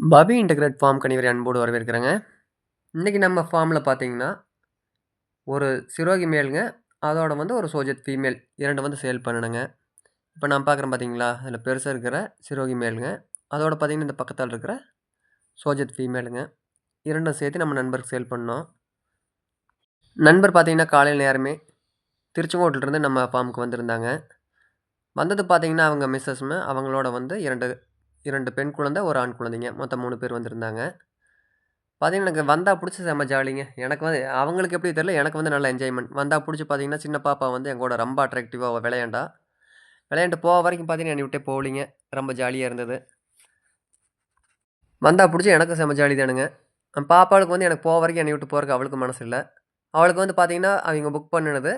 பபி integrate form கணிவரை அன்போடு வரவேற்கிறேங்க. இன்னைக்கு நம்ம ஃபார்மில் பார்த்தீங்கன்னா, ஒரு சிரோகி மேலுங்க அதோட வந்து ஒரு சோஜத் ஃபீமேல் இரண்டு வந்து சேல் பண்ணணுங்க. இப்போ நான் பார்க்குறேன் பார்த்தீங்களா, அதில் பெருசாக இருக்கிற சிரோகி மேலுங்க அதோட பார்த்தீங்கன்னா, இந்த பக்கத்தில் இருக்கிற சோஜத் ஃபீமேலுங்க. இரண்டும் சேர்த்து நம்ம நண்பருக்கு சேல் பண்ணோம். நண்பர் பார்த்தீங்கன்னா, காலையில் நேரமே திருச்செங்கோட்டிலேருந்து நம்ம ஃபார்முக்கு வந்திருந்தாங்க. வந்தது பார்த்திங்கன்னா அவங்க மிஸ்ஸஸ்மு, அவங்களோட வந்து இரண்டு இரண்டு பெண் குழந்தை, ஒரு ஆண் குழந்தைங்க. மொத்தம் மூணு பேர் வந்திருந்தாங்க. பார்த்தீங்கன்னா, எனக்கு வந்தால் பிடிச்சி செம்ம ஜாலிங்க. எனக்கு வந்து அவங்களுக்கு எப்படி தெரியல, எனக்கு வந்து நல்ல என்ஜாய்மெண்ட் வந்தால் பிடிச்சி பார்த்தீங்கன்னா, சின்ன பாப்பா வந்து என் கூட ரொம்ப அட்ராக்டிவாக விளையாண்டா. விளையாண்டு போக வரைக்கும் பார்த்தீங்கன்னா, என்னை விட்டே போகலிங்க. ரொம்ப ஜாலியாக இருந்தது. வந்தால் பிடிச்சி எனக்கும் செம்ம ஜாலி தானுங்க. பாப்பாவுக்கு வந்து எனக்கு போக வரைக்கும் என்னை விட்டு போகிறக்கு அவளுக்கு மனசு இல்லை அவளுக்கு வந்து பார்த்தீங்கன்னா, அவங்க புக் பண்ணுனது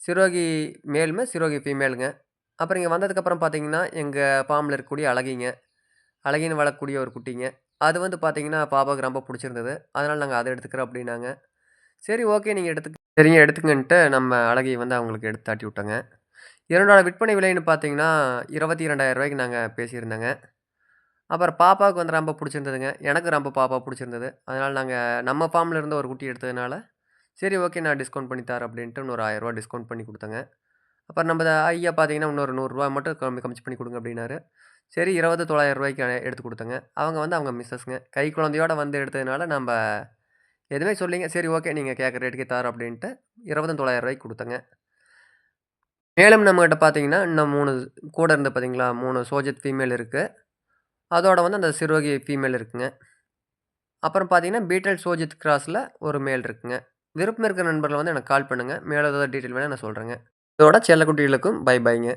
சிரோகி மேலுமே, சிரோகி ஃபீமேலுங்க. அப்புறம் இங்கே வந்ததுக்கப்புறம் பார்த்தீங்கன்னா, எங்கள் ஃபார்மில் இருக்கக்கூடிய அழகிங்க. அழகின்னு வளர்க்கக்கூடிய ஒரு குட்டிங்க. அது வந்து பார்த்தீங்கன்னா, பாப்பாவுக்கு ரொம்ப பிடிச்சிருந்தது அதனால் நாங்கள் அதை எடுத்துக்கிறோம் அப்படின்னாங்க சரி ஓகே நீங்கள் எடுத்துக்க சரிங்க எடுத்துக்கங்கன்ட்டு நம்ம அழகியை வந்து அவங்களுக்கு எடுத்து தாட்டி விட்டோங்க. இரண்டோட விற்பனை விலைன்னு பார்த்தீங்கன்னா, இருபத்தி இரண்டாயிரம் ரூபாய்க்கு நாங்கள் பேசியிருந்தோங்க. அப்புறம் பாப்பாவுக்கு வந்து ரொம்ப பிடிச்சிருந்ததுங்க எனக்கு ரொம்ப பாப்பா பிடிச்சிருந்தது அதனால் நாங்கள் நம்ம ஃபார்ம்ல இருந்து ஒரு குட்டி எடுத்ததுனால, சரி ஓகே நான் டிஸ்கவுண்ட் பண்ணி தரேன் அப்படின்ட்டு இன்னொரு ரூ. 1000 டிஸ்கவுண்ட் பண்ணி கொடுத்தேங்க அப்புறம் நம்ம ஐயா பார்த்தீங்கன்னா, இன்னொரு நூறுரூவா மட்டும் கம்மி கம்மி பண்ணி கொடுங்க அப்படின்னாரு சரி இருபது தொள்ளாயிரம் ரூபாய்க்கு எடுத்து கொடுத்தங்க அவங்க வந்து அவங்க மிஸ்ஸஸ்ங்க. கை குழந்தையோட வந்து எடுத்ததுனால நம்ம எதுவுமே சொல்லிங்க சரி ஓகே நீங்கள் கேட்குற ரேட்டுக்கே தரோம் அப்படின்ட்டு இருபது தொள்ளாயிரம் ரூபாய்க்கு கொடுத்தங்க மேலும் நம்மகிட்ட பார்த்தீங்கன்னா, இன்னும் மூணு கூட இருந்து பார்த்தீங்களா, மூணு சோஜத் ஃபீமேல் இருக்குது அதோட வந்து அந்த சிரோகி ஃபீமேல் இருக்குங்க. அப்புறம் பார்த்தீங்கன்னா, பீட்டல் சோஜித் கிராஸில் ஒரு மேல் இருக்குங்க. விருப்பம் இருக்கிற நண்பர்கள் வந்து எனக்கு கால் பண்ணுங்க. மேலே ஏதாவது டீட்டெயில் வேணால் நான் சொல்கிறேங்க ഇതോടെ ചെല്ല കുട്ടികൾക്കും ബൈ ബൈങ്